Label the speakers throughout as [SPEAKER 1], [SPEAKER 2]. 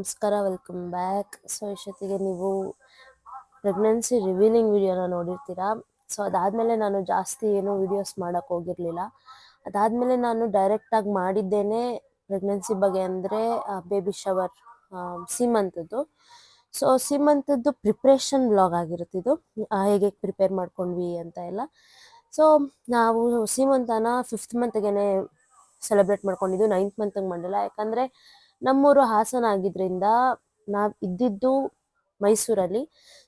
[SPEAKER 1] ನಮಸ್ಕಾರ welcome back so ಇಷ್ಟೊತ್ತಿಗೆ ನೀವು ಪ್ರೆಗ್ನೆನ್ಸಿ ರಿವೀಲಿಂಗ್ ವಿಡಿಯೋನ ನೋಡಿರ್ತೀರಾ? ಸೊ ಅದಾದಮೇಲೆ ನಾನು ಜಾಸ್ತಿ ಏನು ವಿಡಿಯೋಸ್ ಮಾಡೋಕ್ಕೆ ಹೋಗಿರಲಿಲ್ಲ. ಅದಾದಮೇಲೆ ನಾನು ಡೈರೆಕ್ಟಾಗಿ ಮಾಡಿದ್ದೇನೆ ಪ್ರೆಗ್ನೆನ್ಸಿ ಬಗ್ಗೆ ಅಂದರೆ ಬೇಬಿ ಶವರ್ ಸೀಮಂತದ್ದು. ಸೊ ಸೀಮಂತದ್ದು ಪ್ರಿಪ್ರೇಷನ್ ಬ್ಲಾಗ್ ಆಗಿರುತ್ತಿದ್ದು ಹೇಗೆ ಪ್ರಿಪೇರ್ ಮಾಡ್ಕೊಂಡ್ವಿ ಅಂತ ಎಲ್ಲ. ಸೊ ನಾವು ಸೀಮಂತನ ಫಿಫ್ತ್ ಮಂತ್ಗೆ ಸೆಲೆಬ್ರೇಟ್ ಮಾಡ್ಕೊಂಡಿದ್ದು ನೈನ್ತ್ ಮಂತ್ಗೆ ಮಾಡಿಲ್ಲ. ಯಾಕಂದರೆ ನಮ್ಮೂರು ಹಾಸನ ಆಗಿದ್ರಿಂದ ನಾವು ಇದ್ದಿದ್ದು ಮೈಸೂರಲ್ಲಿ.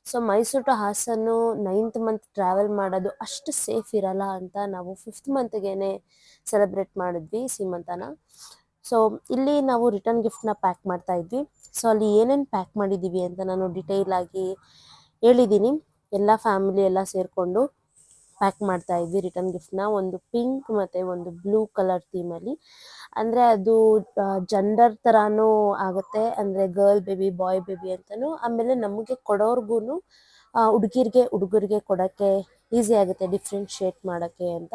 [SPEAKER 1] ಸೊ ಮೈಸೂರು ಟು ಹಾಸನ್ನು ನೈನ್ತ್ ಮಂತ್ ಟ್ರಾವೆಲ್ ಮಾಡೋದು ಅಷ್ಟು ಸೇಫ್ ಇರಲ್ಲ ಅಂತ ನಾವು ಫಿಫ್ತ್ ಮಂತ್ಗೇನೆ ಸೆಲೆಬ್ರೇಟ್ ಮಾಡಿದ್ವಿ ಸೀಮಂತನ. ಸೊ ಇಲ್ಲಿ ನಾವು ರಿಟರ್ನ್ ಗಿಫ್ಟ್ನ ಪ್ಯಾಕ್ ಮಾಡ್ತಾ ಇದ್ವಿ. ಸೊ ಅಲ್ಲಿ ಏನೇನು ಪ್ಯಾಕ್ ಮಾಡಿದ್ದೀವಿ ಅಂತ ನಾನು ಡಿಟೇಲ್ ಆಗಿ ಹೇಳಿದ್ದೀನಿ ಎಲ್ಲ ಫ್ಯಾಮಿಲಿ ಎಲ್ಲ ಸೇರಿಕೊಂಡು. ಪ್ಯಾಕ್ ಮಾಡ್ತಾ ಇದ್ವಿ ರಿಟರ್ನ್ ಗಿಫ್ಟ್ನ ಒಂದು ಪಿಂಕ್ ಮತ್ತೆ ಒಂದು ಬ್ಲೂ ಕಲರ್ ಥೀಮ್ ಅಲ್ಲಿ. ಅಂದ್ರೆ ಅದು ಜಂಡರ್ ತರಾನು ಆಗುತ್ತೆ. ಅಂದ್ರೆ ಗರ್ಲ್ ಬೇಬಿ ಬಾಯ್ ಬೇಬಿ ಅಂತಲೂ ಆಮೇಲೆ ನಮಗೆ ಕೊಡೋರ್ಗು ಹುಡುಗಿರಿಗೆ, ಹುಡುಗರಿಗೆ ಕೊಡಕ್ಕೆ ಈಸಿ ಆಗುತ್ತೆ ಡಿಫ್ರೆನ್ಶಿಯೇಟ್ ಮಾಡಕ್ಕೆ ಅಂತ.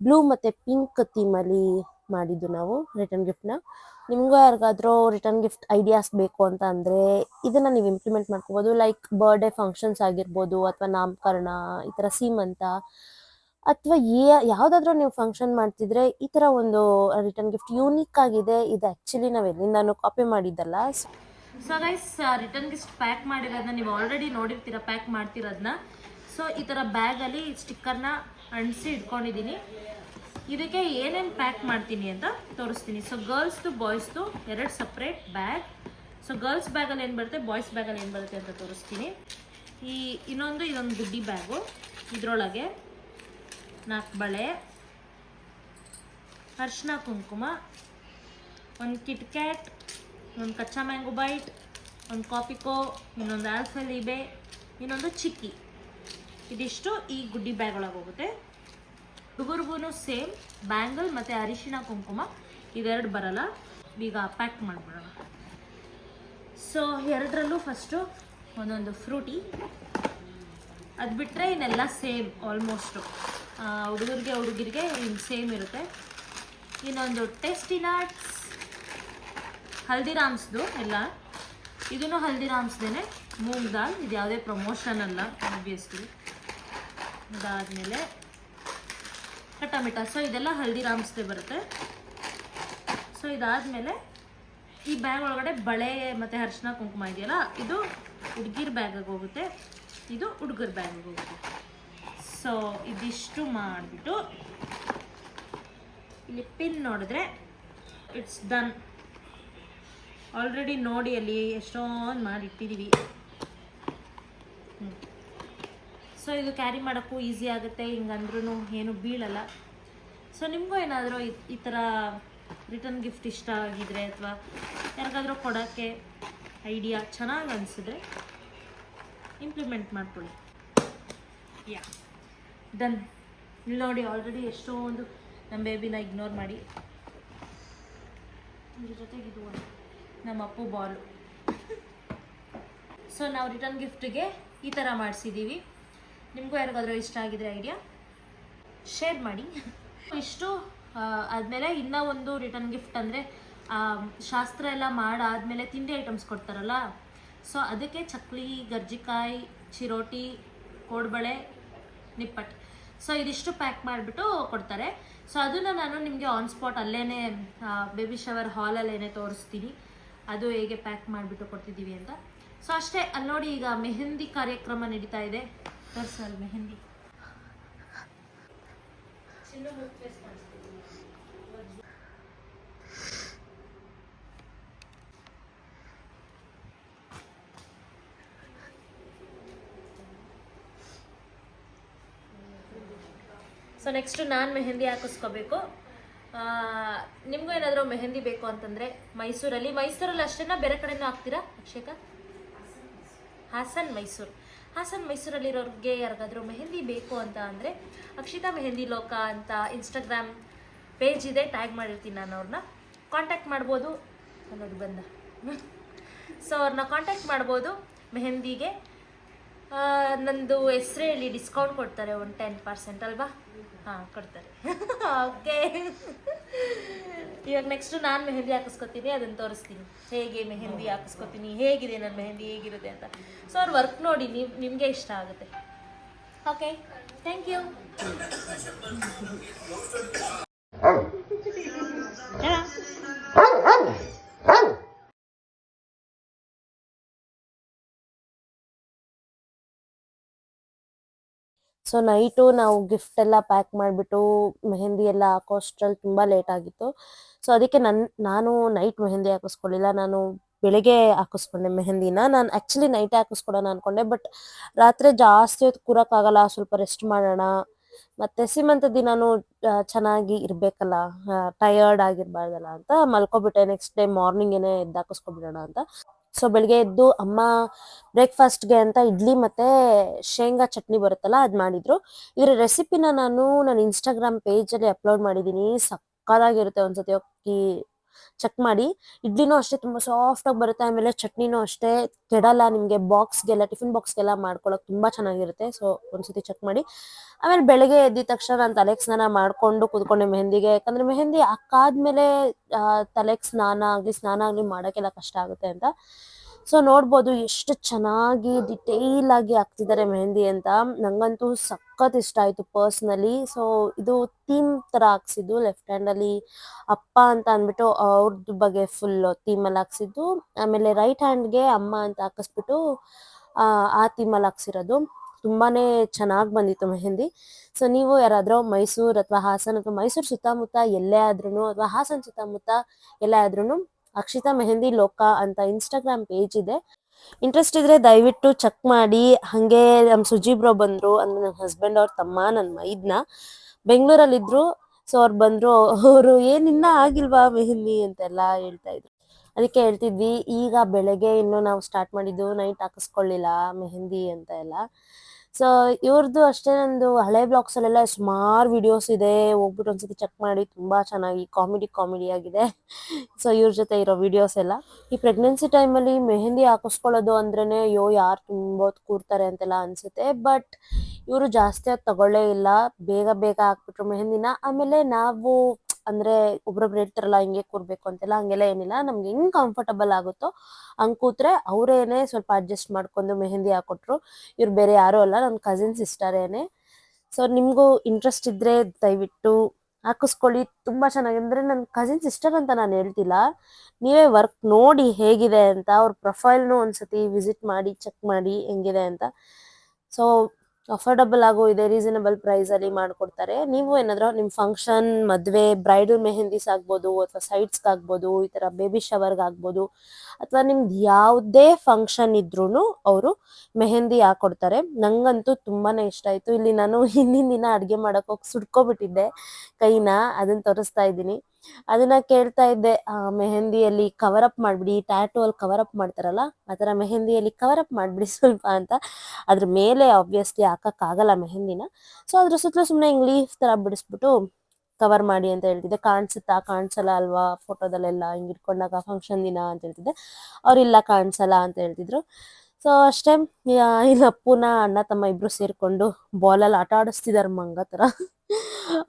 [SPEAKER 1] ಬ್ಲೂ ಮತ್ತೆ ಪಿಂಕ್ ಥೀಮಲ್ಲಿ ಮಾಡಿದ್ದು ನಾವು ರಿಟರ್ನ್ ಗಿಫ್ಟ್ನ ನಿಮಗೂ ಯಾರಿಗಾದರೂ ರಿಟರ್ನ್ ಗಿಫ್ಟ್ ಐಡಿಯಾಸ್ ಬೇಕು ಅಂತ ಅಂದರೆ ಇದನ್ನು ನೀವು ಇಂಪ್ಲಿಮೆಂಟ್ ಮಾಡ್ಕೋಬೋದು. ಲೈಕ್ ಬರ್ಡೇ ಫಂಕ್ಷನ್ಸ್ ಆಗಿರ್ಬೋದು ಅಥವಾ ನಾಮಕರಣ, ಈ ಥರ ಸೀಮಂತ ಅಥವಾ ಏ ಯಾವುದಾದ್ರೂ ನೀವು ಫಂಕ್ಷನ್ ಮಾಡ್ತಿದ್ರೆ ಈ ಥರ ಒಂದು ರಿಟರ್ನ್ ಗಿಫ್ಟ್ ಯೂನಿಕ್ ಆಗಿದೆ. ಇದು ಆ್ಯಕ್ಚುಲಿ ನಾವು ನಾನು ಕಾಪಿ ಮಾಡಿದ್ದಲ್ಲ.
[SPEAKER 2] So guys return gift pack ಮಾಡಿರೋದನ್ನ ನೀವು ಆಲ್ರೆಡಿ ನೋಡಿರ್ತೀರ ಪ್ಯಾಕ್ ಮಾಡ್ತಿರೋದನ್ನ. ಸೊ ಈ ಥರ ಬ್ಯಾಗಲ್ಲಿ ಸ್ಟಿಕ್ಕರ್ನ ಅಂಟಿಸಿ ಇಟ್ಕೊಂಡಿದ್ದೀನಿ. ಇದಕ್ಕೆ ಏನೇನು ಪ್ಯಾಕ್ ಮಾಡ್ತೀನಿ ಅಂತ ತೋರಿಸ್ತೀನಿ. ಸೊ ಗರ್ಲ್ಸ್ದು ಬಾಯ್ಸ್ದು ಎರಡು ಸಪ್ರೇಟ್ ಬ್ಯಾಗ್ ಸೊ ಗರ್ಲ್ಸ್ ಬ್ಯಾಗಲ್ಲಿ ಏನು ಬರುತ್ತೆ? ಬಾಯ್ಸ್ ಬ್ಯಾಗಲ್ಲಿ ಏನು ಬರುತ್ತೆ ಅಂತ ತೋರಿಸ್ತೀನಿ. ಈ ಇನ್ನೊಂದು, ಇದೊಂದು ಗುಡ್ಡಿ ಬ್ಯಾಗು ಇದರೊಳಗೆ ನಾಲ್ಕು ಬಳೆ ಅರ್ಶಿನ ಕುಂಕುಮ, ಒಂದು ಕಿಟ್ ಕ್ಯಾಟ್ ಒಂದು ಕಚ್ಚಾ ಮ್ಯಾಂಗೋ ಬೈಟ್ ಒಂದು ಕಾಪಿಕೋ ಇನ್ನೊಂದು ಆಲ್ಫಲೀಬೆ ಇನ್ನೊಂದು ಚಿಕ್ಕಿ ಇದಿಷ್ಟು ಈ ಗುಡ್ಡಿ ಬ್ಯಾಗ್ ಒಳಗೆ ಹೋಗುತ್ತೆ. ಹುಡುಗರಿಗೂ ಸೇಮ್ ಬ್ಯಾಂಗಲ್ ಮತ್ತು ಅರಿಶಿಣ ಕುಂಕುಮ, ಇದೆರಡು ಬರಲ್ಲ. ಈಗ ಪ್ಯಾಕ್ ಮಾಡಿಬಿಡೋಣ. ಸೊ ಎರಡರಲ್ಲೂ ಫಸ್ಟು ಒಂದೊಂದು ಫ್ರೂಟಿ ಅದು ಬಿಟ್ಟರೆ ಇನ್ನೆಲ್ಲ ಸೇಮ್ ಆಲ್ಮೋಸ್ಟು ಹುಡುಗರಿಗೆ ಹುಡುಗಿರಿಗೆ ಇನ್ನು ಸೇಮ್ ಇರುತ್ತೆ. ಇನ್ನೊಂದು ಟೇಸ್ಟಿ ನಟ್ಸ್ ಹಲ್ದಿರಾಮ್ಸ್ದು ಎಲ್ಲ. ಇದನ್ನು ಹಲ್ದಿರಾಮ್ಸ್ದೇ ಮೂಂಗ್ ದಾಲ್ ಇದು ಯಾವುದೇ ಪ್ರಮೋಷನ್ ಅಲ್ಲ ಆಬ್ವಿಯಸ್ಲಿ ಅದಾದಮೇಲೆ ಕಟ್ಟಮಿಟ ಸೊ ಇದೆಲ್ಲ ಹಲ್ದಿರಾಮ್ಸ್ದೇ ಬರುತ್ತೆ. ಸೊ ಇದಾದಮೇಲೆ ಈ ಬ್ಯಾಗ್ ಒಳಗಡೆ ಬಳೆ ಮತ್ತು ಅರಿಶಿನ ಕುಂಕುಮ ಇದೆಯಲ್ಲ, ಇದು ಹುಡುಗಿರ ಬ್ಯಾಗಿಗೆ ಹೋಗುತ್ತೆ. ಇದು ಹುಡುಗರ ಬ್ಯಾಗಿಗೆ ಹೋಗುತ್ತೆ. ಸೊ ಇದಿಷ್ಟು ಮಾಡಿಬಿಟ್ಟು ಇಲ್ಲಿ ಪಿನ್ ನೋಡಿದ್ರೆ ಇಟ್ಸ್ ಡನ್ ಆಲ್ರೆಡಿ ನೋಡಿ ಅಲ್ಲಿ ಎಷ್ಟೊಂದು ಮಾಡಿ ಸೊ ಇದು ಕ್ಯಾರಿ ಮಾಡೋಕ್ಕೂ ಈಸಿ ಆಗುತ್ತೆ. ಹಿಂಗಂದ್ರೂ ಏನು ಬೀಳಲ್ಲ. ಸೊ ನಿಮಗೂ ಏನಾದರೂ ಈ ಥರ ರಿಟರ್ನ್ ಗಿಫ್ಟ್ ಇಷ್ಟ ಆಗಿದ್ರೆ ಅಥವಾ ಯಾರಿಗಾದರೂ ಕೊಡೋಕ್ಕೆ ಐಡಿಯಾ ಚೆನ್ನಾಗಿ ಅನಿಸಿದ್ರೆ ಇಂಪ್ಲಿಮೆಂಟ್ ಮಾಡ್ಕೊಳ್ಳಿ. ಯಾ ಡನ್ ಇಲ್ಲಿ ನೋಡಿ ಆಲ್ರೆಡಿ ಎಷ್ಟೊಂದು ನಮ್ಮ ಬೇಬಿನ ಇಗ್ನೋರ್ ಮಾಡಿ. ಇದ್ರ ಜೊತೆಗೆ ಇದು ಒಂದು ನಮ್ಮ ಅಪ್ಪು ಬಾಲು ಸೊ ನಾವು ರಿಟರ್ನ್ ಗಿಫ್ಟಿಗೆ ಈ ಥರ ಮಾಡಿಸಿದ್ದೀವಿ ನಿಮಗೂ ಯಾರಿಗಾದರೂ ಇಷ್ಟ ಆಗಿದ್ರೆ ಐಡಿಯಾ ಶೇರ್ ಮಾಡಿ. ಇಷ್ಟು ಆದಮೇಲೆ ಇನ್ನೂ ಒಂದು ರಿಟರ್ನ್ ಗಿಫ್ಟ್ ಅಂದರೆ ಶಾಸ್ತ್ರ ಎಲ್ಲ ಮಾಡಾದಮೇಲೆ ತಿಂಡಿ ಐಟಮ್ಸ್ ಕೊಡ್ತಾರಲ್ಲ ಸೊ ಅದಕ್ಕೆ ಚಕ್ಲಿ, ಗರ್ಜಿಕಾಯಿ, ಚಿರೋಟಿ, ಕೋಡ್ಬಳೆ, ನಿಪ್ಪಟ್ಟು. ಸೊ ಇದಿಷ್ಟು ಪ್ಯಾಕ್ ಮಾಡಿಬಿಟ್ಟು ಕೊಡ್ತಾರೆ. ಸೊ ಅದನ್ನು ನಾನು ನಿಮಗೆ ಆನ್ ಸ್ಪಾಟ್ ಅಲ್ಲೇ ಬೇಬಿ ಶವರ್ ಹಾಲಲ್ಲೇ ತೋರಿಸ್ತೀನಿ. ಅದು ಹೇಗೆ ಪ್ಯಾಕ್ ಮಾಡಿಬಿಟ್ಟು ಕೊಡ್ತಿದ್ದೀವಿ ಅಂತ. ಸೊ ಅಷ್ಟೇ ಅಲ್ಲಿ ನೋಡಿ ಈಗ ಮೆಹಂದಿ ಕಾರ್ಯಕ್ರಮ ನಡೀತಾ ಇದೆ. ತೋರಿಸಲ್ ಮೆಹಂದಿ ಸೊ ನೆಕ್ಸ್ಟು ನಾನು ಮೆಹಂದಿ ಹಾಕಿಸ್ಕೋಬೇಕು. ನಿಮಗೂ ಏನಾದರೂ ಮೆಹಂದಿ ಬೇಕು ಅಂತಂದರೆ ಮೈಸೂರಲ್ಲಿ. ಮೈಸೂರಲ್ಲಿ ಅಷ್ಟೇನಾ? ಬೇರೆ ಕಡೆನೂ ಹಾಕ್ತೀರಾ ಅಕ್ಷೇಕ ಹಾಸನ್ ಮೈಸೂರು. ಹಾಸನ್ ಮೈಸೂರಲ್ಲಿರೋರಿಗೆ ಯಾರಿಗಾದರೂ ಮೆಹಂದಿ ಬೇಕು ಅಂತ ಅಂದರೆ ಅಕ್ಷಿತಾ ಮೆಹಂದಿ ಲೋಕ ಅಂತ ಇನ್ಸ್ಟಾಗ್ರಾಮ್ ಪೇಜ್ ಇದೆ ಟ್ಯಾಗ್ ಮಾಡಿರ್ತೀನಿ ನಾನು ಅವ್ರನ್ನ ಕಾಂಟ್ಯಾಕ್ಟ್ ಮಾಡ್ಬೋದು. ಅನ್ನೋದು ಬಂದ. ಸೊ ಅವ್ರನ್ನ ಕಾಂಟ್ಯಾಕ್ಟ್ ಮಾಡ್ಬೋದು ಮೆಹಂದಿಗೆ. ನಂದು ಹೆಸ್ರು ಹೇಳಿ ಡಿಸ್ಕೌಂಟ್ ಕೊಡ್ತಾರೆ, ಒಂದು ಟೆನ್ ಪರ್ಸೆಂಟ್ ಅಲ್ವಾ? ಹಾಂ, ಕೊಡ್ತಾರೆ. ಓಕೆ ಇವಾಗ ನೆಕ್ಸ್ಟ್ ನಾನು ಮೆಹಂದಿ ಹಾಕಿಸ್ಕೊತೀನಿ, ಅದನ್ನು ತೋರಿಸ್ತೀನಿ. ಹೇಗೆ ಮೆಹಂದಿ ಹಾಕಿಸ್ಕೊತೀನಿ, ಹೇಗಿದೆ ನನ್ನ ಮೆಹಂದಿ, ಹೇಗಿರುತ್ತೆ ಅಂತ. ಸೊ ಅವ್ರ ವರ್ಕ್ ನೋಡಿ ನೀವು ನಿಮಗೆ ಇಷ್ಟ ಆಗುತ್ತೆ. Okay thank you
[SPEAKER 1] so night ನಾವು ಗಿಫ್ಟ್ ಎಲ್ಲ ಪ್ಯಾಕ್ ಮಾಡಿಬಿಟ್ಟು ಮೆಹಂದಿ ಎಲ್ಲ ಹಾಕೋ ಅಷ್ಟ್ರಲ್ಲಿ ತುಂಬ ಲೇಟ್ ಆಗಿತ್ತು. ಸೊ ಅದಕ್ಕೆ ನನ್ನ ನಾನು ನೈಟ್ ಮೆಹಂದಿ ಹಾಕಿಸ್ಕೊಳ್ಳಿಲ್ಲ. ನಾನು ಬೆಳಿಗ್ಗೆ ಹಾಕಿಸ್ಕೊಂಡೆ ಮೆಹಂದಿನ. ನಾನು ಆ್ಯಕ್ಚುಲಿ ನೈಟ್ ಹಾಕಿಸ್ಕೊಡೋಣ ಅನ್ಕೊಂಡೆ ಬಟ್ ರಾತ್ರಿ ಜಾಸ್ತಿ ಹೊತ್ತು ಕೂರಕ್ಕಾಗಲ್ಲ, ಸ್ವಲ್ಪ ರೆಸ್ಟ್ ಮಾಡೋಣ. ಮತ್ತೆ ಸೀಮಂತ ದಿನನೂ ಚೆನ್ನಾಗಿ ಇರಬೇಕಲ್ಲ ಟಯರ್ಡ್ ಆಗಿರ್ಬಾರ್ದಲ್ಲ ಅಂತ ಮಲ್ಕೊಬಿಟ್ಟೆ. ನೆಕ್ಸ್ಟ್ ಡೇ ಮಾರ್ನಿಂಗೇನೆ ಎದ್ದು ಹಾಕಿಸ್ಕೊಬಿಡೋಣ ಅಂತ. ಸೊ ಬೆಳಿಗ್ಗೆ ಎದ್ದು ಅಮ್ಮ ಬ್ರೇಕ್ಫಾಸ್ಟ್ಗೆ ಅಂತ ಇಡ್ಲಿ ಮತ್ತೆ ಶೇಂಗಾ ಚಟ್ನಿ ಬರುತ್ತಲ್ಲ ಅದು ಮಾಡಿದ್ರು. ಇದರ ರೆಸಿಪಿನ ನಾನು ನನ್ನ ಇನ್ಸ್ಟಾಗ್ರಾಮ್ ಪೇಜಲ್ಲಿ ಅಪ್ಲೋಡ್ ಮಾಡಿದ್ದೀನಿ ಸಕ್ಕದಾಗಿರುತ್ತೆ ಒಂದು ಸತಿ ಹೋಗಿ ಚೆಕ್ ಮಾಡಿ. ಇಡ್ಲಿನೂ ಅಷ್ಟೇ ತುಂಬ ಸಾಫ್ಟಾಗಿ ಬರುತ್ತೆ, ಆಮೇಲೆ ಚಟ್ನಿನೂ ಅಷ್ಟೇ ಕೆಡಲ್ಲ ನಿಮಗೆ ಬಾಕ್ಸ್ಗೆಲ್ಲ ಟಿಫಿನ್ ಬಾಕ್ಸ್ಗೆಲ್ಲ ಮಾಡ್ಕೊಳಕ್ ತುಂಬಾ ಚೆನ್ನಾಗಿರುತ್ತೆ. ಸೊ ಒಂದ್ಸತಿ ಚೆಕ್ ಮಾಡಿ. ಆಮೇಲೆ ಬೆಳಗ್ಗೆ ಎದ್ದಿದ ತಕ್ಷಣ ನಾನು ತಲೆಗೆ ಸ್ನಾನ ಮಾಡ್ಕೊಂಡು ಕೂತ್ಕೊಂಡೆ ಮೆಹಂದಿಗೆ. ಯಾಕಂದ್ರೆ ಮೆಹಂದಿ ಹಾಕಾದ್ಮೇಲೆ ತಲೆಗೆ ಸ್ನಾನ ಆಗ್ಲಿ ಸ್ನಾನ ಆಗ್ಲಿ ಮಾಡೋಕ್ಕೆಲ್ಲ ಕಷ್ಟ ಆಗುತ್ತೆ ಅಂತ. ಸೊ ನೋಡ್ಬೋದು ಎಷ್ಟು ಚೆನ್ನಾಗಿ ಡಿಟೇಲ್ ಆಗಿ ಹಾಕ್ತಿದ್ದಾರೆ ಮೆಹಂದಿ ಅಂತ. ನಂಗಂತೂ ಸಖತ್ ಇಷ್ಟ ಆಯ್ತು ಪರ್ಸ್ನಲಿ ಸೊ ಇದು ಥೀಮ್ ತರ ಹಾಕ್ಸಿದ್ದು. ಲೆಫ್ಟ್ ಹ್ಯಾಂಡ್ ಅಲ್ಲಿ ಅಪ್ಪ ಅಂತ ಅಂದ್ಬಿಟ್ಟು ಅವ್ರದ್ದು ಬಗ್ಗೆ ಫುಲ್ ಥೀಮ್ ಅಲ್ಲಿ ಹಾಕ್ಸಿದ್ದು. ಆಮೇಲೆ ರೈಟ್ ಹ್ಯಾಂಡ್ಗೆ ಅಮ್ಮ ಅಂತ ಹಾಕಿಸ್ಬಿಟ್ಟು ಆ, ಥೀಮಲ್ಲಿ ಹಾಕ್ಸಿರೋದು. ತುಂಬಾನೇ ಚೆನ್ನಾಗಿ ಬಂದಿತ್ತು ಮೆಹಂದಿ. ಸೊ ನೀವು ಯಾರಾದರೂ ಮೈಸೂರು ಅಥವಾ ಹಾಸನ ಅಥವಾ ಮೈಸೂರು ಸುತ್ತಮುತ್ತ ಎಲ್ಲೇ ಆದ್ರೂ ಅಥವಾ ಹಾಸನ ಸುತ್ತಮುತ್ತ ಎಲ್ಲೇ ಆದ್ರೂ ಅಕ್ಷಿತಾ ಮೆಹಂದಿ ಲೋಕ ಅಂತ ಇನ್ಸ್ಟಾಗ್ರಾಮ್ ಪೇಜ್ ಇದೆ. ಇಂಟ್ರೆಸ್ಟ್ ಇದ್ರೆ ದಯವಿಟ್ಟು ಚೆಕ್ ಮಾಡಿ. ಹಂಗೆ ನಮ್ಮ ಸುಜೀಬ್ರೋ ಬಂದ್ರು, ಅಂದ್ರೆ ನನ್ನ ಹಸ್ಬೆಂಡ್ ಅವ್ರ ತಮ್ಮ ನನ್ನ ಮೈದ್ನ. ಬೆಂಗಳೂರಲ್ಲಿದ್ರು ಸೊ ಅವ್ರು ಬಂದ್ರು. ಅವರು ಏನಿನ್ನ ಆಗಿಲ್ವಾ ಮೆಹಂದಿ ಅಂತೆಲ್ಲ ಹೇಳ್ತಾ ಇದ್ರು. ಅದಕ್ಕೆ ಹೇಳ್ತಿದ್ವಿ, ಈಗ ಬೆಳಗ್ಗೆ ಇನ್ನು ನಾವು ಸ್ಟಾರ್ಟ್ ಮಾಡಿದ್ದು ನೈಟ್ ಹಾಕಿಸ್ಕೊಳ್ಳಿಲ್ಲ ಮೆಹಂದಿ ಅಂತ ಎಲ್ಲ. ಸೊ ಇವ್ರದ್ದು ಅಷ್ಟೇ ನಂದು ಹಳೆ ಬ್ಲಾಗ್ಸ್ ಅಲ್ಲೆಲ್ಲ ಸುಮಾರು ವಿಡಿಯೋಸ್ ಇದೆ. ಹೋಗ್ಬಿಟ್ಟು ಒಂದ್ಸತಿ ಚೆಕ್ ಮಾಡಿ ತುಂಬಾ ಚೆನ್ನಾಗಿ ಕಾಮಿಡಿ ಕಾಮಿಡಿ ಆಗಿದೆ. ಸೊ ಇವ್ರ ಜೊತೆ ಇರೋ ವಿಡಿಯೋಸ್ ಎಲ್ಲ. ಈ ಪ್ರೆಗ್ನೆನ್ಸಿ ಟೈಮಲ್ಲಿ ಮೆಹಂದಿ ಹಾಕಿಸ್ಕೊಳ್ಳೋದು ಅಂದ್ರೇನೆ, ಅಯ್ಯೋ, ಯಾರು ತುಂಬ ಕೂರ್ತಾರೆ ಅಂತೆಲ್ಲ ಅನ್ಸುತ್ತೆ. ಬಟ್ ಇವರು ಜಾಸ್ತಿ ಆಗಿ ತಗೊಳ್ಳೇ ಇಲ್ಲ. ಬೇಗ ಬೇಗ ಹಾಕ್ಬಿಟ್ರು ಮೆಹಂದಿನ. ಆಮೇಲೆ ನಾವು ಅಂದ್ರೆ ಒಬ್ರೊಬ್ರು ಹೇಳ್ತಾರಲ್ಲ, ಹಿಂಗೆ ಕೂರ್ಬೇಕು ಅಂತೆಲ್ಲ, ಹಂಗೆಲ್ಲ ಏನಿಲ್ಲ. ನಮ್ಗೆ ಹೆಂಗ್ ಕಂಫರ್ಟಬಲ್ ಆಗುತ್ತೋ ಹಂಗ್ ಕೂತ್ರೆ ಅವರೇನೆ ಸ್ವಲ್ಪ ಅಡ್ಜಸ್ಟ್ ಮಾಡ್ಕೊಂಡು ಮೆಹಂದಿ ಹಾಕೊಟ್ರು. ಇವ್ರು ಬೇರೆ ಯಾರು ಅಲ್ಲ ನನ್ನ ಕಸಿನ್ ಸಿಸ್ಟರೇನೆ ಸೊ ನಿಮ್ಗೂ ಇಂಟ್ರೆಸ್ಟ್ ಇದ್ರೆ ದಯವಿಟ್ಟು ಹಾಕಿಸ್ಕೊಳ್ಳಿ. ತುಂಬಾ ಚೆನ್ನಾಗಿ, ಅಂದ್ರೆ ನನ್ನ ಕಸಿನ್ ಸಿಸ್ಟರ್ ಅಂತ ನಾನು ಹೇಳ್ತಿಲ್ಲ. ನೀವೇ ವರ್ಕ್ ನೋಡಿ ಹೇಗಿದೆ ಅಂತ, ಅವ್ರ ಪ್ರೊಫೈಲ್ನು ಒಂದ್ಸತಿ ವಿಸಿಟ್ ಮಾಡಿ ಚೆಕ್ ಮಾಡಿ ಹೆಂಗಿದೆ ಅಂತ. ಸೊ ಅಫೋರ್ಡಬಲ್ ಆಗೋ ಇದೆ ರೀಸನಬಲ್ ಪ್ರೈಸ್ ಅಲ್ಲಿ ಮಾಡ್ಕೊಡ್ತಾರೆ. ನೀವು ಏನಾದ್ರು ನಿಮ್ ಫಂಕ್ಷನ್ ಮದ್ವೆ ಬ್ರೈಡಲ್ ಮೆಹಂದಿಸ್ ಆಗ್ಬೋದು, ಅಥವಾ ಸೈಡ್ಸ್ ಆಗ್ಬೋದು, ಈ ತರ ಬೇಬಿ ಶವರ್ಗ್ ಆಗ್ಬೋದು, ಅಥವಾ ನಿಮ್ದು ಯಾವುದೇ ಫಂಕ್ಷನ್ ಇದ್ರೂನು ಅವರು ಮೆಹಂದಿ ಹಾಕೊಡ್ತಾರೆ. ನಂಗಂತೂ ತುಂಬಾನೇ ಇಷ್ಟ ಆಯ್ತು. ಇಲ್ಲಿ ನಾನು ಹಿಂದಿನ ದಿನ ಅಡ್ಗೆ ಮಾಡಕ್ ಹೋಗಿ ಸುಡ್ಕೊಬಿಟ್ಟಿದ್ದೆ ಕೈನ ಅದನ್ನ ತೋರಿಸ್ತಾ ಇದ್ದೀನಿ. ಅದನ್ನ ಕೇಳ್ತಾ ಇದ್ದೆ, ಆ, ಮೆಹಂದಿಯಲ್ಲಿ ಕವರ್ ಅಪ್ ಮಾಡ್ಬಿಡಿ ಟ್ಯಾಟೂ ಅಲ್ಲಿ ಕವರ್ ಅಪ್ ಮಾಡ್ತಾರಲ್ಲ ಆತರ ಮೆಹಂದಿಯಲ್ಲಿ ಕವರ್ ಅಪ್ ಮಾಡ್ಬಿಡಿ ಸ್ವಲ್ಪ ಅಂತ. ಅದ್ರ ಮೇಲೆ ಆಬ್ವಿಯಸ್ಲಿ ಹಾಕಕ್ ಆಗಲ್ಲ ಮೆಹಂದಿನ. ಸೊ ಅದ್ರ ಸುತ್ತಲೂ ಸುಮ್ಮನೆ ಹಿಂಗ್ ಲೀಫ್ ತರ ಬಿಡಿಸ್ಬಿಟ್ಟು ಕವರ್ ಮಾಡಿ ಅಂತ ಹೇಳ್ತಿದ್ದೆ. ಕಾಣಿಸುತ್ತಾ, ಕಾಣಿಸಲ್ಲ ಅಲ್ವಾ ಫೋಟೋದಲ್ಲೆಲ್ಲ ಹಿಂಗ್ ಇಟ್ಕೊಂಡಾಗ ಫಂಕ್ಷನ್ ದಿನ ಅಂತ ಹೇಳ್ತಿದ್ದೆ. ಅವ್ರಿಲ್ಲ ಕಾಣಿಸಲ್ಲ ಅಂತ ಹೇಳ್ತಿದ್ರು. ಸೊ ಅಷ್ಟೇ ಇನ್ನು ಅಣ್ಣ ತಮ್ಮ ಇಬ್ರು ಸೇರ್ಕೊಂಡು ಬಾಲಲ್ಲಿ ಆಟ ಆಡಿಸ್ತಿದಾರ ಮಂಗ ತರ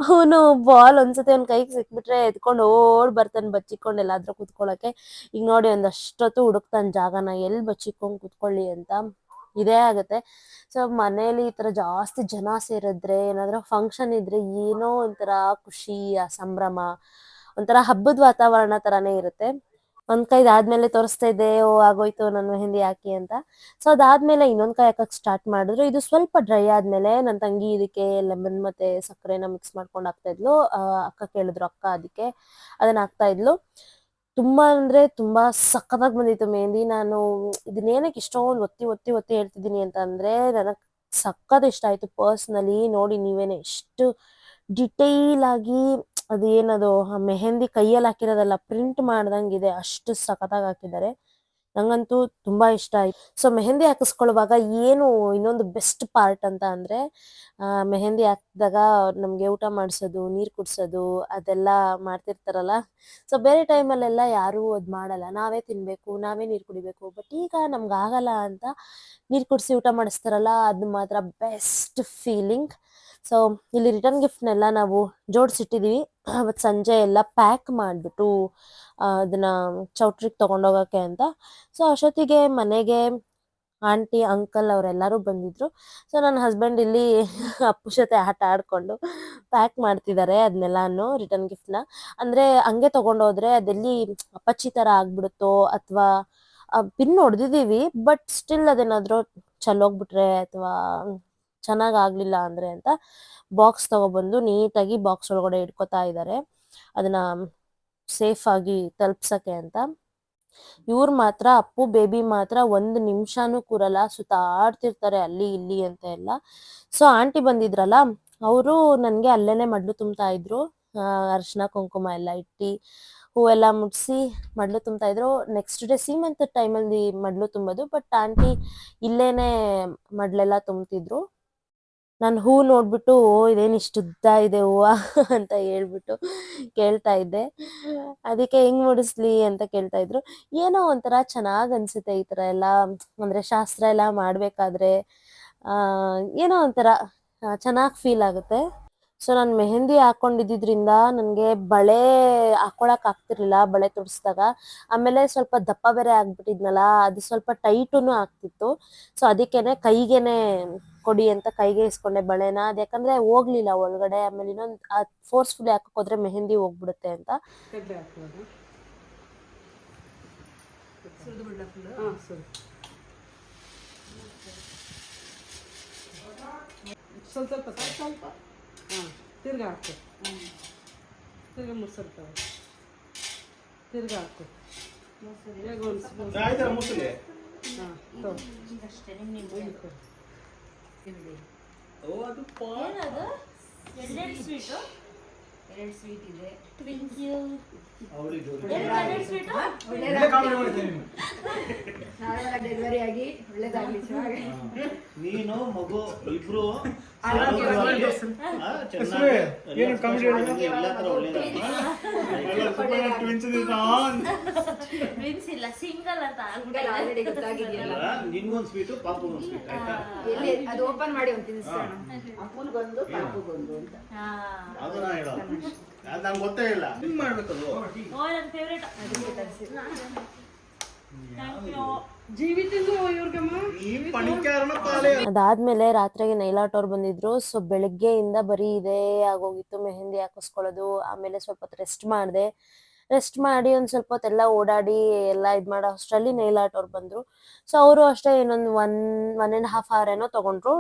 [SPEAKER 1] ಅವನು ಬಾಲ್ ಒಂದ್ಸತಿ ಅವ್ನ ಕೈಗೆ ಸಿಕ್ಬಿಟ್ರೆ ಎತ್ಕೊಂಡು ಓಡ್ ಬರ್ತಾನೆ ಬಚ್ಚಿಕೊಂಡು ಎಲ್ಲಾದ್ರೂ ಕುತ್ಕೊಳಕ್ಕೆ. ಈಗ ನೋಡಿ ಒಂದಷ್ಟೊತ್ತು ಹುಡುಕ್ತಾನೆ ಜಾಗನ ಎಲ್ಲಿ ಬಚ್ಚಿಕೊಂಡು ಕುತ್ಕೊಳ್ಳಿ ಅಂತ. ಇದೇ ಆಗುತ್ತೆ. ಸೊ ಮನೇಲಿ ಈ ತರ ಜಾಸ್ತಿ ಜನ ಸೇರಿದ್ರೆ, ಏನಾದ್ರೂ ಫಂಕ್ಷನ್ ಇದ್ರೆ ಏನೋ ಒಂಥರ ಖುಷಿ ಆ ಸಂಭ್ರಮ, ಒಂಥರ ಹಬ್ಬದ ವಾತಾವರಣ ತರಾನೇ ಇರುತ್ತೆ. ಒಂದ್ ಕೈದ್ ಆದ್ಮೇಲೆ ತೋರಿಸ್ತಾ ಇದ್ದೆ, ಓ ಆಗೋಯ್ತು ನನ್ನ ಮೆಹಂದಿ ಹಾಕಿ ಅಂತ. ಸೊ ಅದಾದ್ಮೇಲೆ ಇನ್ನೊಂದ್ ಕೈ ಹಾಕಕ್ ಸ್ಟಾರ್ಟ್ ಮಾಡಿದ್ರು. ಇದು ಸ್ವಲ್ಪ ಡ್ರೈ ಆದ್ಮೇಲೆ ನನ್ನ ತಂಗಿ ಇದಕ್ಕೆ ಲೆಮನ್ ಮತ್ತೆ ಸಕ್ಕರೆನ ಮಿಕ್ಸ್ ಮಾಡ್ಕೊಂಡು ಹಾಕ್ತಾ ಇದ್ಲು. ಅಕ್ಕ ಕೇಳಿದ್ರು ಅಕ್ಕ ಅದಕ್ಕೆ ಅದನ್ನ ಹಾಕ್ತಾ ಇದ್ಲು. ತುಂಬಾ ಅಂದ್ರೆ ತುಂಬಾ ಸಖತ್ತಾಗಿ ಬಂದಿತ್ತು ಮೆಹಂದಿ. ನಾನು ಇದನ್ನೇನಕ್ಕೆ ಇಷ್ಟೊಂದು ಒತ್ತಿ ಒತ್ತಿ ಒತ್ತಿ ಹೇಳ್ತಿದ್ದೀನಿ ಅಂತ ಅಂದ್ರೆ ನನಗ್ ಸಖತ್ ಇಷ್ಟ ಆಯ್ತು ಪರ್ಸ್ನಲಿ ನೋಡಿ ನೀವೇನೆ ಎಷ್ಟು ಡಿಟೇಲ್ ಆಗಿ ಅದು ಏನದು ಮೆಹೆಂದಿ ಕೈಯಲ್ಲಿ ಹಾಕಿರೋದಲ್ಲ ಪ್ರಿಂಟ್ ಮಾಡ್ದಂಗಿದೆ, ಅಷ್ಟು ಸಖತ್ತಾಗಿ ಹಾಕಿದ್ದಾರೆ. ನಂಗಂತೂ ತುಂಬಾ ಇಷ್ಟ ಆಯ್ತು. ಸೊ ಮೆಹಂದಿ ಹಾಕಿಸ್ಕೊಳ್ಳುವಾಗ ಏನು ಇನ್ನೊಂದು ಬೆಸ್ಟ್ ಪಾರ್ಟ್ ಅಂತ ಅಂದ್ರೆ, ಆ, ಮೆಹಂದಿ ಹಾಕಿದಾಗ ನಮ್ಗೆ ಊಟ ಮಾಡಿಸೋದು, ನೀರ್ ಕುಡ್ಸೋದು, ಅದೆಲ್ಲ ಮಾಡ್ತಿರ್ತಾರಲ್ಲ. ಸೊ ಬೇರೆ ಟೈಮಲ್ಲೆಲ್ಲ ಯಾರು ಅದ್ ಮಾಡಲ್ಲ. ನಾವೇ ತಿನ್ಬೇಕು, ನಾವೇ ನೀರ್ ಕುಡಿಬೇಕು. ಬಟ್ ಈಗ ನಮ್ಗೆ ಆಗಲ್ಲ ಅಂತ ನೀರ್ ಕುಡ್ಸಿ ಊಟ ಮಾಡಿಸ್ತಾರಲ್ಲ, ಅದು ಮಾತ್ರ ಬೆಸ್ಟ್ ಫೀಲಿಂಗ್ ಸೊ ಇಲ್ಲಿ ರಿಟರ್ನ್ ಗಿಫ್ಟ್ನೆಲ್ಲ ನಾವು ಜೋಡಿಸಿಟ್ಟಿದ್ದೀವಿ ಅವತ್ತು ಸಂಜೆ ಎಲ್ಲ ಪ್ಯಾಕ್ ಮಾಡಿಬಿಟ್ಟು ಅದನ್ನ ಚೌಟ್ರಿಗೆ ತೊಗೊಂಡೋಗೋಕ್ಕೆ ಅಂತ. ಸೊ ಅಷ್ಟೊತ್ತಿಗೆ ಮನೆಗೆ ಆಂಟಿ ಅಂಕಲ್ ಅವರೆಲ್ಲರೂ ಬಂದಿದ್ರು. ಸೊ ನನ್ನ ಹಸ್ಬೆಂಡ್ ಇಲ್ಲಿ ಅಪ್ಪು ಜೊತೆ ಆಟ ಆಡ್ಕೊಂಡು ಪ್ಯಾಕ್ ಮಾಡ್ತಿದ್ದಾರೆ ಅದನ್ನೆಲ್ಲಾನು ರಿಟರ್ನ್ ಗಿಫ್ಟ್ನ ಅಂದರೆ ಹಂಗೆ ತೊಗೊಂಡೋದ್ರೆ ಅದೆಲ್ಲಿ ಅಪ್ಪಚ್ಚಿ ಥರ ಆಗ್ಬಿಡುತ್ತೋ ಅಥವಾ ಪಿನ್ ಹೊಡೆದಿದ್ದೀವಿ ಬಟ್ ಸ್ಟಿಲ್ ಅದೇನಾದರೂ ಚಲೋಗ್ಬಿಟ್ರೆ ಅಥವಾ ಚೆನ್ನಾಗ್ ಆಗ್ಲಿಲ್ಲ ಅಂದ್ರೆ ಅಂತ ಬಾಕ್ಸ್ ತಗೊಬಂದು ನೀಟಾಗಿ ಬಾಕ್ಸ್ ಒಳಗಡೆ ಇಟ್ಕೋತಾ ಇದ್ದಾರೆ ಅದನ್ನ ಸೇಫ್ ಆಗಿ ತಲುಪ್ಸಕ್ಕೆ ಅಂತ. ಇವ್ರು ಮಾತ್ರ, ಅಪ್ಪು ಬೇಬಿ ಮಾತ್ರ ಒಂದು ನಿಮಿಷನೂ ಕೂರಲ್ಲ, ಸುತ್ತಾಡ್ತಿರ್ತಾರೆ ಅಲ್ಲಿ ಇಲ್ಲಿ ಅಂತ ಎಲ್ಲ. ಸೊ ಆಂಟಿ ಬಂದಿದ್ರಲ್ಲ, ಅವರು ನನಗೆ ಅಲ್ಲೇನೆ ಮಡ್ಲು ತುಂಬ್ತಾ ಇದ್ರು. ಅರ್ಶಿನ, ಕುಂಕುಮ ಎಲ್ಲ ಇಟ್ಟು, ಹೂವೆಲ್ಲ ಮುಟ್ಸಿ ಮಡ್ಲು ತುಂಬ್ತಾ ಇದ್ರು. ನೆಕ್ಸ್ಟ್ ಡೇ ಸೀಮಂತ ಟೈಮಲ್ಲಿ ಮಡ್ಲು ತುಂಬೋದು ಬಟ್ ಆಂಟಿ ಇಲ್ಲೇನೆ ಮಡ್ಲೆಲ್ಲ ತುಂಬ್ತಿದ್ರು. ನಾನು ಹೂ ನೋಡ್ಬಿಟ್ಟು, ಓ, ಇದೇನು ಇಷ್ಟು ಉದ್ದ ಇದೆ ಹೂವ? ಅಂತ ಹೇಳ್ಬಿಟ್ಟು ಕೇಳ್ತಾ ಇದ್ದೆ. ಅದಕ್ಕೆ, ಹೆಂಗ್ ಮುಡಿಸ್ಲಿ ಅಂತ ಕೇಳ್ತಾ ಇದ್ರು. ಏನೋ ಒಂಥರ ಚೆನ್ನಾಗ್ ಅನ್ಸುತ್ತೆ ಈ ತರ ಎಲ್ಲ, ಅಂದ್ರೆ ಶಾಸ್ತ್ರ ಎಲ್ಲ ಮಾಡ್ಬೇಕಾದ್ರೆ, ಆ, ಏನೋ ಒಂಥರ ಚೆನ್ನಾಗ್ ಫೀಲ್ ಆಗುತ್ತೆ. ಸೊ ನಾನು ಮೆಹಂದಿ ಹಾಕೊಂಡಿದ್ದಿದ್ರಿಂದ ನನಗೆ ಬಳೆ ಹಾಕೊಳಕ್ ಆಗ್ತಿರ್ಲಿಲ್ಲ, ಬಳೆ ತುಡಿಸಿದಾಗ. ಆಮೇಲೆ ಸ್ವಲ್ಪ ದಪ್ಪ ಬೇರೆ ಆಗ್ಬಿಟ್ಟಿದ್ನಲ್ಲ, ಅದು ಸ್ವಲ್ಪ ಟೈಟುನು ಆಗ್ತಿತ್ತು. ಸೊ ಅದಕ್ಕೇನೆ ಕೈಗೆನೆ ಕೊಡಿ ಅಂತ ಕೈಗೆ ಇಸ್ಕೊಂಡೆ ಬಳೆನ. ಅದ್ ಯಾಕಂದ್ರೆ ಹೋಗ್ಲಿಲ್ಲ ಒಳಗಡೆ. ಆಮೇಲೆ ಇನ್ನೊಂದ್ ಫೋರ್ಸ್ಫುಲಿ ಹಾಕಕ್ ಹೋದ್ರೆ ಮೆಹಂದಿ ಹೋಗ್ಬಿಡುತ್ತೆ ಅಂತ.
[SPEAKER 3] ಸ್ವಲ್ಪ ಸ್ವಲ್ಪ ಸ್ವಲ್ಪ ಹಾಂ ತಿರ್ಗಾ ಹಾಕು. ತಿರ್ಗಾ ಮೊಸರು ತಗೋ. ತಿರ್ಗಾ ಹಾಕು. ಒಂದು ಹಾಂ ತಗೋ
[SPEAKER 2] ಅಷ್ಟೇ ನಿಮ್ ನಿಮ್ಗೆ
[SPEAKER 4] ಓ ಅದು ಪಾ
[SPEAKER 2] ಏನದು ಎರಡೆರಡು ಸ್ವೀಟು
[SPEAKER 5] ಎರಡು ಸ್ವೀಟ್ ಇದೆ.
[SPEAKER 2] ಥ್ಯಾಂಕ್ ಯು
[SPEAKER 5] ಡೆಲಿವರಿ ಆಗಿ ಒಳ್ಳೇದಾಗ್ಲಿ
[SPEAKER 4] ನೀನು ಮಗು ಇಬ್ರು
[SPEAKER 2] ಇಲ್ಲ ಸಿಂಗಲ್ ಅಂತ
[SPEAKER 4] ನಿನ್ಗೊಂದ್ ಸ್ವೀಟು ಸ್ವೀಟ್ ಆಯ್ತಾ?
[SPEAKER 5] ಅದು ಓಪನ್ ಮಾಡಿ ಒಂದು ತಿನ್ನಿಸೋಣ ಅಪ್ಪನಿಗೊಂದು ಪಾಪುಗೊಂದು ಅಂತ.
[SPEAKER 2] ಹಾ.
[SPEAKER 4] ಅದು ನಾ ಹೇಳೋ. ಅದು ನಂಗೆ ಗೊತ್ತೇ ಇಲ್ಲ. ಹಿಂಗ್ ಮಾಡ್ಬೇಕದು.
[SPEAKER 2] ಓ ನನ್ನ ಫೇವ್ರೇಟ್ ಥ್ಯಾಂಕ್ ಯು
[SPEAKER 3] ಜೀವಿತಿಂದು ಇವ್ರಿಗಮ್ಮ?
[SPEAKER 4] ಈ ಪಣಿಕಾರನ ಪಾಲೆ.
[SPEAKER 1] ಅದಾದ್ಮೇಲೆ ರಾತ್ರಿಗೆ ನೈಲಾಟ್ ಅವ್ರು ಬಂದಿದ್ರು. ಸೊ ಬೆಳಗ್ಗೆಯಿಂದ ಬರೀ ಇದೇ ಆಗೋಗಿತ್ತು. ಮೆಹಂದಿ ಹಾಕಿಸ್ಕೊಳ್ಳೋದು. ಆಮೇಲೆ ಸ್ವಲ್ಪ ಹೊತ್ತು ರೆಸ್ಟ್ ಮಾಡಿದೆ. ರೆಸ್ಟ್ ಮಾಡಿ ಒಂದ್ ಸ್ವಲ್ಪ ಹೊತ್ತೆಲ್ಲ ಓಡಾಡಿ ಎಲ್ಲ ಇದ್ ಮಾಡೋ ಅಷ್ಟರಲ್ಲಿ ನೈಲಾಟ್ ಅವ್ರು ಬಂದ್ರು. ಸೊ ಅವರು ಅಷ್ಟೇ ಇನ್ನೊಂದು one one and half hour ಏನೋ ತಗೊಂಡ್ರು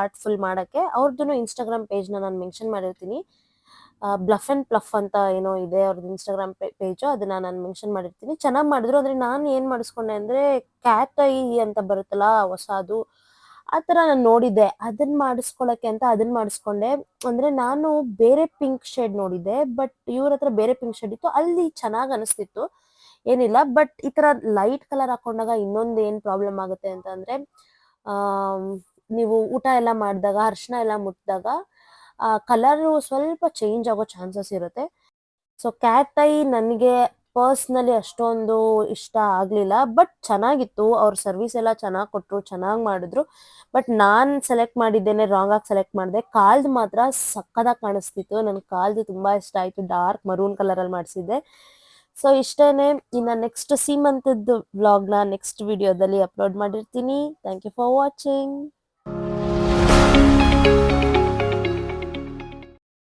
[SPEAKER 1] ಆರ್ಟ್ ಫುಲ್ ಮಾಡಕ್ಕೆ. ಅವ್ರದ್ದು ಇನ್ಸ್ಟಾಗ್ರಾಮ್ನ ನಾನು ಮೆನ್ಷನ್ ಮಾಡಿರ್ತೀನಿ. ಬ್ಲಫ್ ಅಂಡ್ ಪ್ಲಫ್ ಅಂತ ಏನೋ ಇದೆ ಅವ್ರದ್ದು ಇನ್ಸ್ಟಾಗ್ರಾಮ್ ಪೇಜು ಅದನ್ನ ನಾನು ಮೆನ್ಷನ್ ಮಾಡಿರ್ತೀನಿ. ಚೆನ್ನಾಗಿ ಮಾಡಿದ್ರು ಅಂದ್ರೆ ನಾನು ಏನ್ ಮಾಡಿಸ್ಕೊಂಡೆ ಅಂದ್ರೆ ಕ್ಯಾಟ್ ಐ ಅಂತ ಬರುತ್ತಲ್ಲ ಹೊಸದು, ಆ ತರ ನಾನು ನೋಡಿದ್ದೆ. ಅದನ್ನ ಮಾಡಿಸ್ಕೊಳಕ್ಕೆ ಅಂತ ಅದನ್ನ ಮಾಡಿಸ್ಕೊಂಡೆ. ಅಂದ್ರೆ ನಾನು ಬೇರೆ ಪಿಂಕ್ ಶೇಡ್ ನೋಡಿದ್ದೆ ಬಟ್ ಇವ್ರ ಹತ್ರ ಬೇರೆ ಪಿಂಕ್ ಶೇಡ್ ಇತ್ತು. ಅಲ್ಲಿ ಚೆನ್ನಾಗಿ ಅನಿಸ್ತಿತ್ತು. ಏನಿಲ್ಲ ಬಟ್ ಈ ತರ ಲೈಟ್ ಕಲರ್ ಹಾಕೊಂಡಾಗ ಇನ್ನೊಂದು ಏನ್ ಪ್ರಾಬ್ಲಮ್ ಆಗುತ್ತೆ ಅಂತ ಅಂದ್ರೆ ಆ ನೀವು ಊಟ ಎಲ್ಲ ಮಾಡಿದಾಗ ಅರ್ಶಿನ ಎಲ್ಲ ಮುಟ್ಟಿದಾಗ ಕಲರ್ ಸ್ವಲ್ಪ ಚೇಂಜ್ ಆಗೋ ಚಾನ್ಸಸ್ ಇರುತ್ತೆ. ಸೊ ಕ್ಯಾಟ್ ಐ ನನಗೆ ಪರ್ಸ್ನಲಿ ಅಷ್ಟೊಂದು ಇಷ್ಟ ಆಗ್ಲಿಲ್ಲ. ಬಟ್ ಚೆನ್ನಾಗಿತ್ತು. ಅವ್ರ ಸರ್ವಿಸ್ ಎಲ್ಲ ಚೆನ್ನಾಗಿ ಕೊಟ್ಟರು ಚೆನ್ನಾಗಿ ಮಾಡಿದ್ರು. ಬಟ್ ನಾನ್ ಸೆಲೆಕ್ಟ್ ಮಾಡಿದ್ದೇನೆ ರಾಂಗ್ ಆಗಿ ಸೆಲೆಕ್ಟ್ ಮಾಡಿದೆ. ಕಾಲ್ದು ಮಾತ್ರ ಸಕ್ಕದಾಗಿ ಕಾಣಿಸ್ತಿತ್ತು. ನನ್ನ ಕಾಲ್ದು ತುಂಬಾ ಇಷ್ಟ ಆಯ್ತು. ಡಾರ್ಕ್ ಮರೂನ್ ಕಲರ್ ಅಲ್ಲಿ ಮಾಡಿಸಿದ್ದೆ. ಸೊ ಇಷ್ಟೇನೆ. ಇನ್ನ ನೆಕ್ಸ್ಟ್ ಸೀಮಂತದ್ದು ವ್ಲಾಗ್ನ ನೆಕ್ಸ್ಟ್ ವಿಡಿಯೋದಲ್ಲಿ ಅಪ್ಲೋಡ್ ಮಾಡಿರ್ತೀನಿ. Thank you for watching